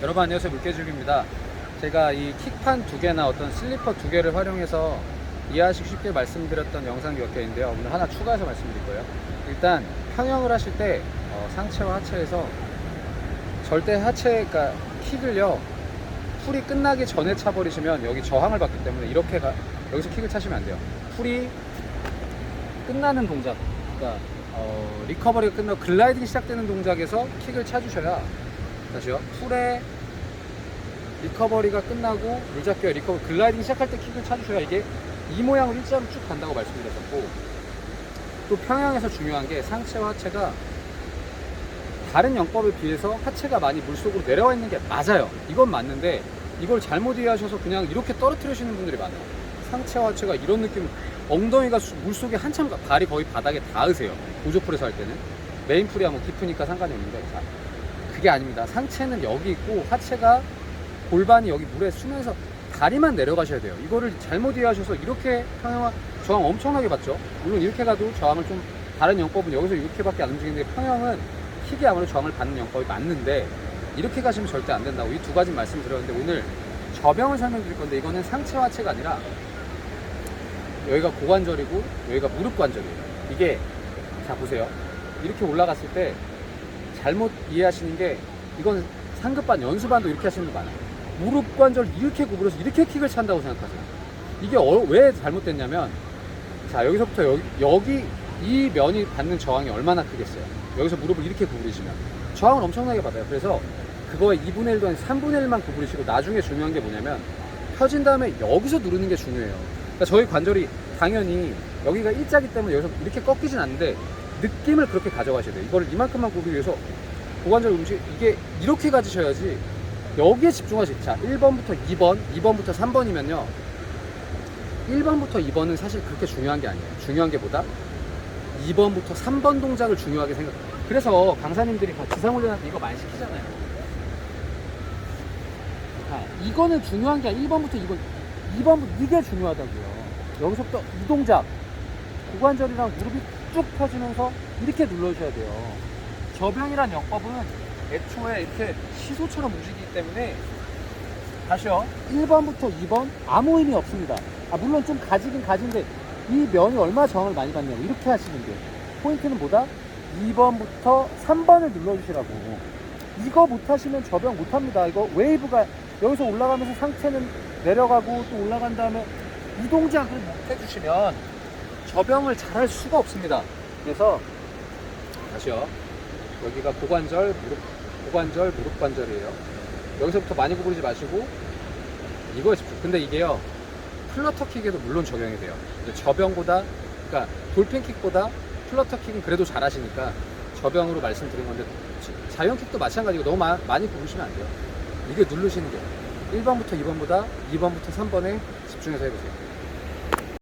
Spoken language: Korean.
여러분 안녕하세요. 물개죽입니다. 제가 이 킥판 두 개나 어떤 슬리퍼 두 개를 활용해서 이해하시기 쉽게 말씀드렸던 영상이 몇개 있는데요. 오늘 하나 추가해서 말씀드릴 거예요. 일단 평형을 하실 때 어, 상체와 하체에서 절대 하체 그러니까 킥을요 풀이 끝나기 전에 차버리시면 여기 저항을 받기 때문에 이렇게 가, 여기서 킥을 차시면 안 돼요. 풀이 끝나는 동작 그러니까 어, 리커버리가 끝나고 글라이딩이 시작되는 동작에서 킥을 차주셔야 다시요. 풀에 리커버리가 끝나고 물잡기와 리커버 글라이딩 시작할 때 킥을 차주셔야 이게 이 모양으로 일자로 쭉 간다고 말씀드렸었고 또 평양에서 중요한 게 상체와 하체가 다른 영법에 비해서 하체가 많이 물속으로 내려와 있는 게 맞아요. 이건 맞는데 이걸 잘못 이해하셔서 그냥 이렇게 떨어뜨리시는 분들이 많아요. 상체와 하체가 이런 느낌, 엉덩이가 수- 물속에 한참 가- 발이 거의 바닥에 닿으세요. 보조풀에서 할 때는 메인풀이야 뭐 깊으니까 상관이 없는데 자, 그게 아닙니다. 상체는 여기 있고 하체가 골반이 여기 물에 수면서 다리만 내려가셔야 돼요. 이거를 잘못 이해하셔서 이렇게 평형화 저항 엄청나게 받죠. 물론 이렇게 가도 저항을 좀 다른 영법은 여기서 이렇게밖에 안 움직이는데 평형은 킥이 아무래도 저항을 받는 영법이 맞는데 이렇게 가시면 절대 안 된다고 이 두 가지 말씀드렸는데 오늘 저병을 설명드릴 건데 이거는 상체와 하체가 아니라 여기가 고관절이고 여기가 무릎 관절이에요. 이게 자 보세요. 이렇게 올라갔을 때 잘못 이해하시는 게 이건 상급반 연수반도 이렇게 하시는 분 많아요. 무릎 관절 이렇게 구부려서 이렇게 킥을 찬다고 생각하세요. 이게 어- 왜 잘못됐냐면 자 여기서부터 여기, 여기 이 면이 받는 저항이 얼마나 크겠어요. 여기서 무릎을 이렇게 구부리시면 저항을 엄청나게 받아요. 그래서 그거의 2분의 1도 아니고 3분의 1만 구부리시고 나중에 중요한 게 뭐냐면 펴진 다음에 여기서 누르는 게 중요해요. 그러니까 저희 관절이 당연히 여기가 일자기 때문에 여기서 이렇게 꺾이진 않는데 느낌을 그렇게 가져가셔야 돼요. 이거를 이만큼만 구부리기 위해서 고관절 움직 이게 이렇게 가지셔야지 여기에 집중하시. 자, 1번부터 2번, 2번부터 3번이면요. 1번부터 2번은 사실 그렇게 중요한 게 아니에요. 중요한 게 뭐다? 2번부터 3번 동작을 중요하게 생각. 그래서 강사님들이 다 지상훈련할 때 이거 많이 시키잖아요. 자, 이거는 중요한 게 아니라 1번부터 2번, 2번부터 이게 중요하다고요. 여기서부터 이 동작, 고관절이랑 무릎이 쭉 펴지면서 이렇게 눌러주셔야 돼요. 저병이란 영법은 애초에 이렇게 시소처럼 움직이기 때문에 다시요. 1번부터 2번 아무 의미 없습니다. 아, 물론 좀 가지긴 가진데 이 면이 얼마나 저항을 많이 받냐고 이렇게 하시는 게 포인트는 뭐다? 2번부터 3번을 눌러주시라고 이거 못하시면 저병 못합니다. 이거 웨이브가 여기서 올라가면서 상체는 내려가고 또 올라간 다음에 이 동작을 못 해주시면 저병을 잘 할 수가 없습니다. 그래서 다시요. 여기가 고관절, 무릎, 고관절, 무릎 관절이에요. 여기서부터 많이 구부리지 마시고 이거에 집중. 근데 이게요. 플러터 킥에도 물론 적용이 돼요. 저병보다 그러니까 돌핀 킥보다 플러터 킥은 그래도 잘하시니까 저병으로 말씀드린 건데 지- 자연 킥도 마찬가지고 너무 마- 많이 구부시면 안 돼요. 이게 누르시는 게 1번부터 2번보다 2번부터 3번에 집중해서 해보세요.